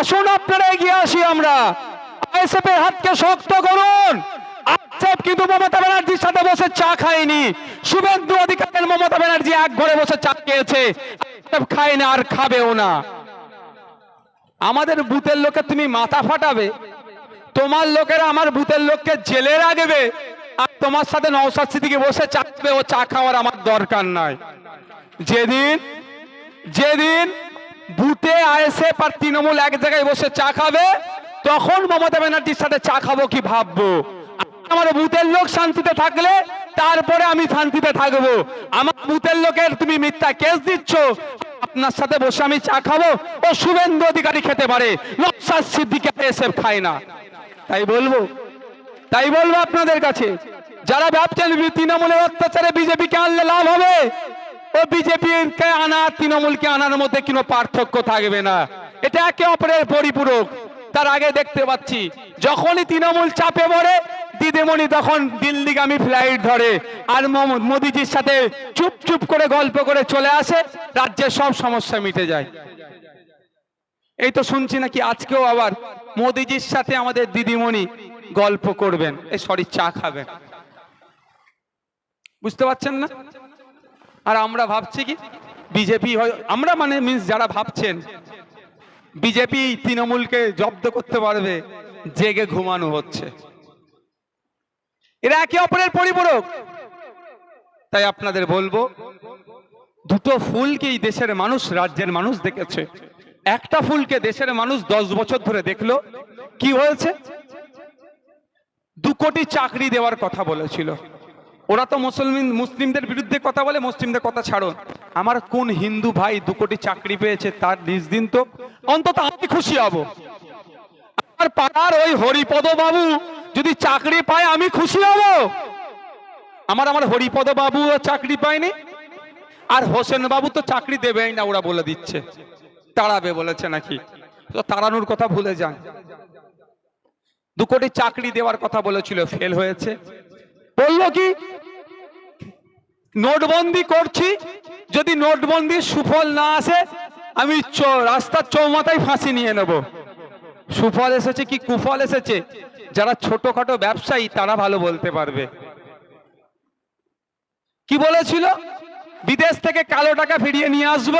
আসুন আপনারা এগিয়ে আসি আমরা। হাতকে শক্ত করুন। আমাদের বুথের লোকে তুমি মাথা ফাটাবে। তোমার লোকেরা আমার বুথের লোককে জেলে রাখবে। আর তোমার সাথে নওসাদ সিদ্দিকি বসে চাকবে ও চা খাওয়ার আমার দরকার নাই। যেদিন যেদিন বুথে আইএসএফ আর তৃণমূল এক জায়গায় বসে চা খাবে, তখন মমতা ব্যানার্জির সাথে চা খাব কি ভাববো? আমার বুথের লোক শান্তিতে থাকলে, তারপরে আমি শান্তিতে থাকব। আমার বুথের লোকের তুমি মিথ্যা কেস দিচ্ছ, আপনার সাথে বসে আমি চা খাব, ও শুভেন্দু অধিকারী খেতে পারে নকশাদ সিদ্দিকি আইএসএফ খায় না। তাই বলব তাই বলব আপনাদের কাছে, যারা ভাবছেন তৃণমূলের অত্যাচারে বিজেপিকে আনলে লাভ হবে ও বিজেপিকে আনা তৃণমূলকে আনার মধ্যে কোনো পার্থক্য থাকবে না। এটা একে অপরের পরিপূরক। তার আগে দেখতে পাচ্ছি, যখনই তৃণমূল চাপে পড়ে, দিদিমণি তখন দিল্লিগামী ফ্লাইট ধরে আর মোদিজির সাথে চুপ চুপ করে গল্প করে চলে আসে, রাজ্যের সব সমস্যা মিটে যায়। এই তো শুনছি নাকি আজকেও আবার মোদিজির সাথে আমাদের দিদিমণি গল্প করবেন। এই সরি, চা খাবেন। বুঝতে পারছেন না? আর আমরা ভাবছি কি? বিজেপি হয় আমরা মানে মিন্স যারা ভাবছেন, বিজেপি তৃণমূলকে জব্দ করতে পারবে, জেগে ঘুমানো হচ্ছে। এরা একে অপরের পরিপূরক। তাই আপনাদের বলব, দুটো ফুলকে এই দেশের মানুষ রাজ্যের মানুষ দেখেছে। একটা ফুলকে দেশের মানুষ দশ বছর ধরে দেখল, কি হয়েছে? দু কোটি চাকরি দেওয়ার কথা বলেছিল। ওরা তো মুসলমান, মুসলিমদের বিরুদ্ধে কথা বলে, মুসলিমদের কথা ছাড়ুন আমার কোন হিন্দু ভাই দু কোটি চাকরি পেয়েছে তার নিজ দিন তো অন্তত আমি খুশি হব। আমার পাড়ার ওই হরিপদ বাবু যদি চাকরি পায়, আমি খুশি হব। আমার আমার হরিপদ বাবু চাকরি পায়নি। আর হোসেন বাবু তো চাকরি দেবেই না, ওরা বলে দিচ্ছে। তাড়াবে বলেছে নাকি? তো তাড়ানোর কথা ভুলে যান। দু কোটি চাকরি দেওয়ার কথা বলেছিল, ফেল হয়েছে। বলল কি, নোটবন্দি করছি, যদি নোটবন্দির সুফল না আসে, আমি রাস্তার চৌমাথায় ফাঁসি নিয়ে নেব। সুফল এসেছে কি কুফল এসেছে? যারা ছোটখাটো ব্যবসায়ী, তারা ভালো বলতে পারবে। কি বলেছিল? বিদেশ থেকে কালো টাকা ফিরিয়ে নিয়ে আসব,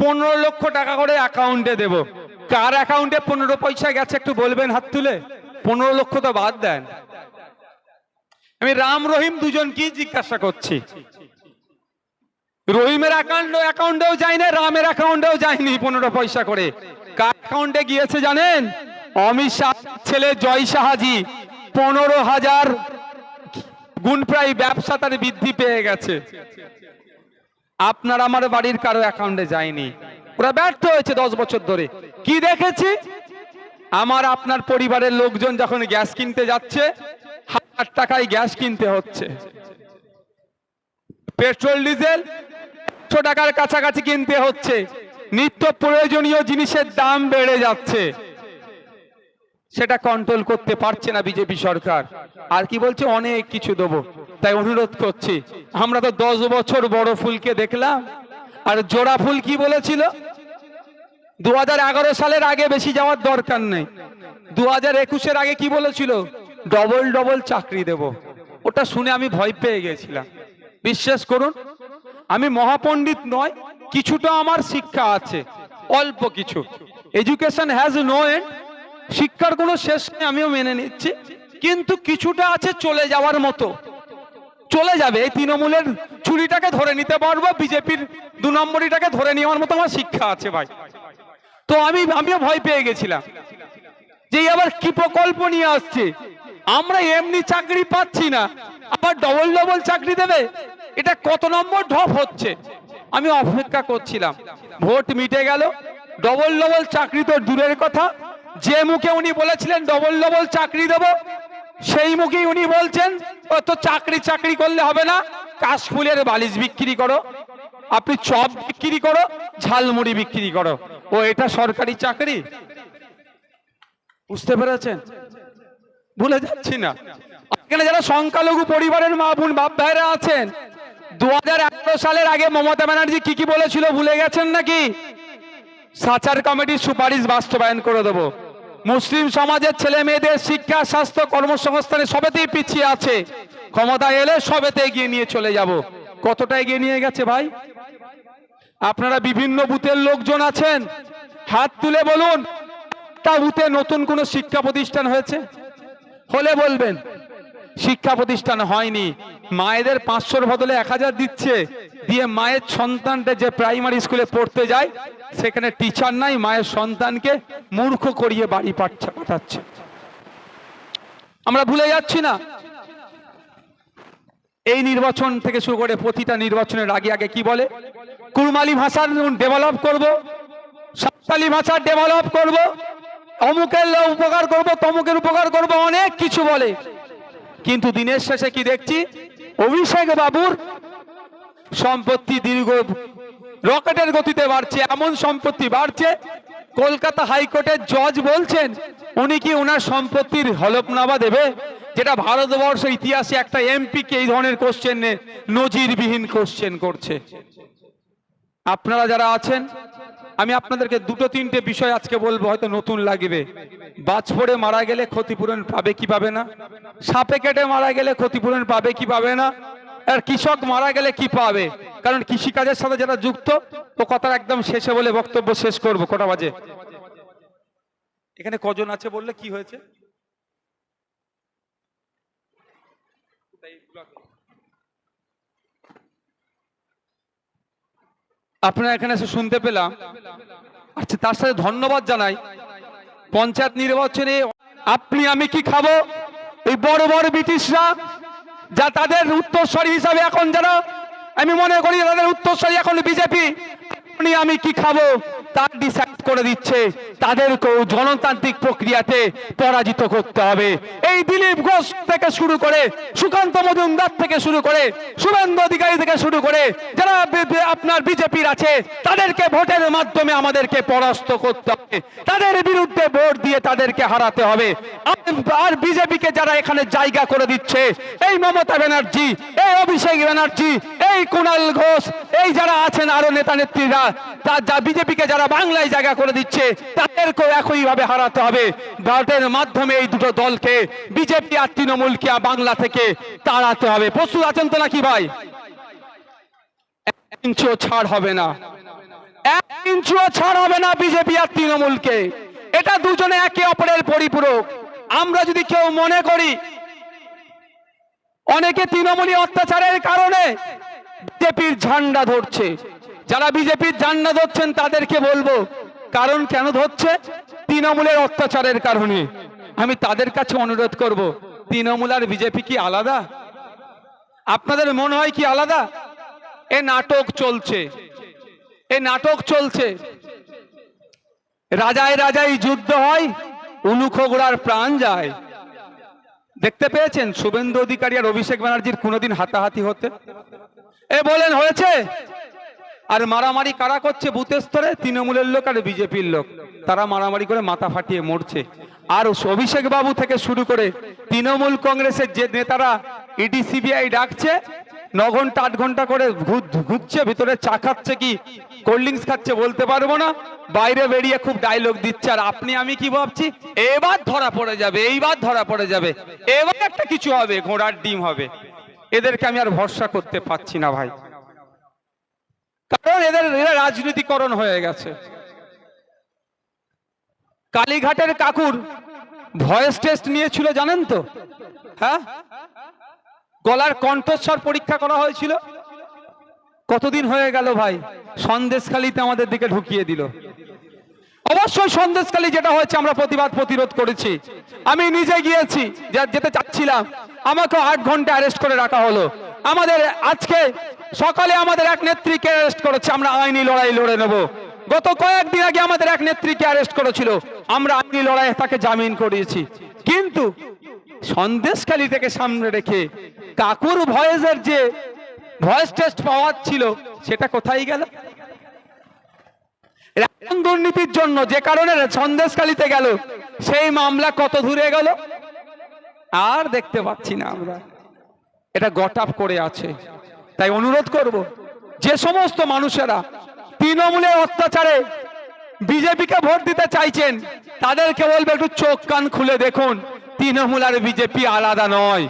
পনেরো লক্ষ টাকা করে অ্যাকাউন্টে দেব। কার অ্যাকাউন্টে পনেরো পয়সা গেছে একটু বলবেন হাত তুলে? পনেরো লক্ষ তো বাদ দেন। আমি রাম রহিম দুজন কি জিজ্ঞাসা করছি? রহিমের অ্যাকাউন্ট অ্যাকাউন্টেও যায়নি রামের অ্যাকাউন্টেও যায়নি পনেরো পয়সা করে। কার অ্যাকাউন্টে গিয়েছে জানেন? অমিত শাহ ছেলে জয় শাহাজি, পনেরো হাজার গুণ প্রায় ব্যবসা তার বৃদ্ধি পেয়ে গেছে। আপনার আমার বাড়ির কারও অ্যাকাউন্টে যায়নি। ওরা ব্যর্থ হয়েছে দশ বছর ধরে। কি দেখেছি? আমার আপনার পরিবারের লোকজন যখন গ্যাস কিনতে যাচ্ছে হাজার টাকায় গ্যাস কিনতে হচ্ছে। পেট্রোল, ডিজেল একশো টাকার কাছাকাছি কিনতে হচ্ছে। নিত্য প্রয়োজনীয় জিনিসের দাম বেড়ে যাচ্ছে। সেটা কন্ট্রোল করতে পারছে না বিজেপি সরকার। আর কি বলছে? অনেক কিছু দেবো। তাই অনুরোধ করছি। আমরা তো দশ বছর বড় ফুলকে দেখলাম। আর জোড়া ফুল কি বলেছিল? দু হাজার এগারো সালের আগে বেশি যাওয়ার দরকার নেই। দু হাজার একুশের আগে কি বলেছিল? ডবল ডবল চাকরি দেব। ওটা শুনে আমি ভয় পেয়ে গেছিলাম। বিশ্বাস করুন, আমি মহাপণ্ডিত নয়, কিছুটা আমার শিক্ষা আছে, অল্প কিছু। এডুকেশন হ্যাজ নো এন্ড শিক্ষার কোনো শেষ নেই, আমিও মেনে নিচ্ছি। কিন্তু কিছুটা আছে চলে যাওয়ার মতো। চলে যাবে, এই তৃণমূলের চুরিটাকে ধরে নিতে পারব, বিজেপির দু নম্বরিটাকে ধরে নেওয়ার মতো আমার শিক্ষা আছে ভাই। তো আমি, আমিও ভয় পেয়ে গেছিলাম। যে আবার কি প্রকল্প নিয়ে আসছে? আমরা এমনি চাকরি পাচ্ছি না। আবার ডবল ডবল চাকরি দেবে? এটা কত নম্বর ঢপ হচ্ছে? আমি অপেক্ষা করছিলাম। ভোট মিটে গেল। ডবল ডবল চাকরি তো দূরের কথা। যে মুখে উনি বলেছিলেন ডবল ডবল চাকরি দেব, সেই মুখেই উনি বলছেন, "ও, তো চাকরি চাকরি করলে হবে না। কাশফুলের বালিশ বিক্রি করো। আপনি চপ বিক্রি করো, ঝালমুড়ি বিক্রি করো। ও, এটা সরকারি চাকরি? বুঝতে পেরেছেন? ভুলে যাচ্ছি না। এখানে যারা সংখ্যালঘু পরিবারের মা বোন, বাপ ভাইরা আছেন, দুহাজার আঠারো সালের আগে মমতা ব্যানার্জি কি কি বলেছিল ভুলে গেছেন নাকি? সাচার কমিটির সুপারিশ বাস্তবায়ন করে দেব। মুসলিম সমাজের ছেলে মেয়েদের শিক্ষা, স্বাস্থ্য কর্মসংস্থানে সবেতেই পিছিয়ে আছে। ক্ষমতা এলে সবেতে এগিয়ে নিয়ে চলে যাব। কতটা এগিয়ে নিয়ে গেছে ভাই? আপনারা বিভিন্ন বুথের লোকজন আছেন, হাত তুলে বলুন, তা বুথে নতুন কোনো শিক্ষা প্রতিষ্ঠান হয়েছে? হলে বলবেন, শিক্ষা প্রতিষ্ঠান হয়নি, মায়েদের পাঁচশোর বদলে এক হাজার দিচ্ছে, দিয়ে মায়ের সন্তানটা যে প্রাইমারি স্কুলে পড়তে যায়, সেখানে টিচার নাই, মায়ের সন্তানকে মূর্খ করিয়ে বাড়ি পাঠা- পাঠাচ্ছে। আমরা ভুলে যাচ্ছি না। এই নির্বাচন থেকে শুরু করে প্রতিটা নির্বাচনের আগে আগে কি বলে? কুরমালি ভাষার ডেভেলপ করব সাঁওতালি ভাষা ডেভেলপ করব অমুকের উপকার করব, তমুকের উপকার করব, অনেক কিছু বলে। কিন্তু দিনের শেষে কি দেখছি? অভিষেক বাবুর সম্পত্তি দীর্ঘ রকেটের গতিতে বাড়ছে, এমন সম্পত্তি বাড়ছে, কলকাতা হাইকোর্টের জজ বলছেন, উনি কি ওনার সম্পত্তির হলফনামা দেবে? যেটা ভারতবর্ষ ইতিহাসে একটা এমপি কে এই ধরনের কোশ্চেন নজিরবিহীন কোশ্চেন করছে। আপনারা যারা আছেন আমি আপনাদেরকে দুটো তিনটে বিষয় আজকে বলব, হয়তো নতুন লাগবে। বাজ পড়ে মারা গেলে ক্ষতিপূরণ পাবে কি পাবে না? সাপে কেটে মারা গেলে ক্ষতিপূরণ পাবে কি পাবে না? আর কৃষক মারা গেলে কি পাবে? কারণ কৃষিকাজের সাথে যারা যুক্ত, ও কথার একদম শেষে বলে বক্তব্য শেষ করব, কটা বাজে? এখানে কজন আছে বললে কি হয়েছে? আপনারা এখানে এসে শুনতে পেলাম। আচ্ছা তার সাথে ধন্যবাদ জানাই। পঞ্চায়েত নির্বাচনে আপনি, আমি কি খাব? এই বড় বড় ব্রিটিশরা, যা তাদের উত্তরস্বরী হিসাবে এখন যারা আমি মনে করি, তাদের উত্তরস্বরী এখন বিজেপি আপনি আমি কি খাব? তার ডিসাইড করে দিচ্ছে। তাদেরকেও গণতান্ত্রিক প্রক্রিয়াতে পরাজিত করতে হবে। এই দিলীপ ঘোষ থেকে শুরু করে সুকান্ত মজুমদার থেকে শুরু করে শুভেন্দু অধিকারী থেকে শুরু করে যারা আপনার বিজেপির আছে, তাদেরকে ভোটের মাধ্যমে আমাদেরকে পরাস্ত করতে হবে। তাদের বিরুদ্ধে ভোট দিয়ে তাদেরকে হারাতে হবে। আর- বিজেপিকে যারা এখানে জায়গা করে দিচ্ছে, এই মমতা ব্যানার্জি, এই অভিষেক ব্যানার্জি, এই কুণাল ঘোষ, এই যারা আছেন আরও নেতা নেত্রীরা যা বিজেপিকে যারা বাংলায় জায়গা করে দিচ্ছে, তাদেরকেও একইভাবে হারাতে হবে। ভোটের মাধ্যমে এই দুটো দলকে, বিজেপি আর তৃণমূলকে বাংলা থেকে তাড়াতে হবে। প্রস্তুত আছেন তো নাকি ভাই? ইঞ্চিও ছাড় হবে না। এক ইঞ্চিও ছাড় হবে না বিজেপি আর তৃণমূলকে। এটা দুজনে একে অপরের পরিপূরক। আমরা যদি কেউ মনে করি, অনেকে তৃণমূলী অত্যাচারের কারণে বিজেপির ঝান্ডা ধরছে। যারা বিজেপির ঝান্ডা ধরছেন তাদেরকে বলব, কারণ কেন ধরছে? তৃণমূলের অত্যাচারের কারণে। আমি তাদের কাছে অনুরোধ করব, তৃণমূল আর বিজেপি কি আলাদা? আপনাদের মনে হয় কি আলাদা? এ নাটক চলছে। এ নাটক চলছে। রাজায় রাজায় যুদ্ধ হয় উলুখোগড়ার প্রাণ যায়। দেখতে পেয়েছেন? শুভেন্দু অধিকারী আর অভিষেক ব্যানার্জির কোনোদিন হাতাহাতি হতে? এ বলেন, হয়েছে? আর মারামারি কারা করছে বুথের স্তরে? তৃণমূলের লোক আর বিজেপির লোক। তারা মারামারি করে মাথা ফাটিয়ে মরছে। আর অভিষেক বাবু থেকে শুরু করে তৃণমূল কংগ্রেসের যে নেতারা ইডি, সিবিআই ডাকছে ন ঘণ্টা আট ঘণ্টা করে ঘুরছে, ভিতরে চা খাচ্ছে কি, কোল্ড ড্রিঙ্কস খাচ্ছে বলতে পারব না। বাইরে বেরিয়ে খুব ডায়লগ দিচ্ছে। আর আপনি, আমি কি ভাবছি, এবার ধরা পড়ে যাবে, এইবার ধরা পড়ে যাবে। এবার একটা কিছু হবে, ঘোড়ার ডিম হবে। এদেরকে আমি আর ভরসা করতে পারছি না ভাই। কারণ এদের, এরা রাজনীতিকরণ হয়ে গেছে। কালীঘাটের কাকুর ভয়েস টেস্ট নিয়েছিল, জানেন তো? হ্যাঁ? গলার কণ্ঠস্বর পরীক্ষা করা হয়েছিল। কতদিন হয়ে গেল ভাই? সন্দেশখালিতে আমাদের দিকে ঢুকিয়ে দিল। অবশ্যই সন্দেশখালি যেটা হয়েছে আমরা প্রতিবাদ প্রতিরোধ করেছি। আমি নিজে গিয়েছি যেতে চাচ্ছিলাম। আমাকে আট ঘণ্টা অ্যারেস্ট করে রাখা হলো। আমাদের আজকে সকালে আমাদের এক নেত্রীকে অ্যারেস্ট করেছে, আমরা আইনি লড়াই লড়ে নেব। গত কয়েকদিন আগে আমাদের এক নেত্রীকে অ্যারেস্ট করেছিল, আমরা আইনি লড়াইয়ে তাকে জামিন করিয়েছি। কিন্তু সন্দেশখালি থেকে সামনে রেখে কাকুর ভয়েসের যে ভয়েস টেস্ট পাওয়ার ছিল, সেটা কোথায় গেল? দুর্নীতির জন্য যে কারণে সন্দেশখালিতে গেল, সেই মামলা কত দূরে গেল? আর দেখতে পাচ্ছি না আমরা। এটা গট আপ করে আছে। তাই অনুরোধ করব, যে সমস্ত মানুষেরা তৃণমূলের অত্যাচারে বিজেপিকে ভোট দিতে চাইছেন, তাদেরকে বলবে একটু চোখ কান খুলে দেখুন, তৃণমূল আর বিজেপি আলাদা নয়।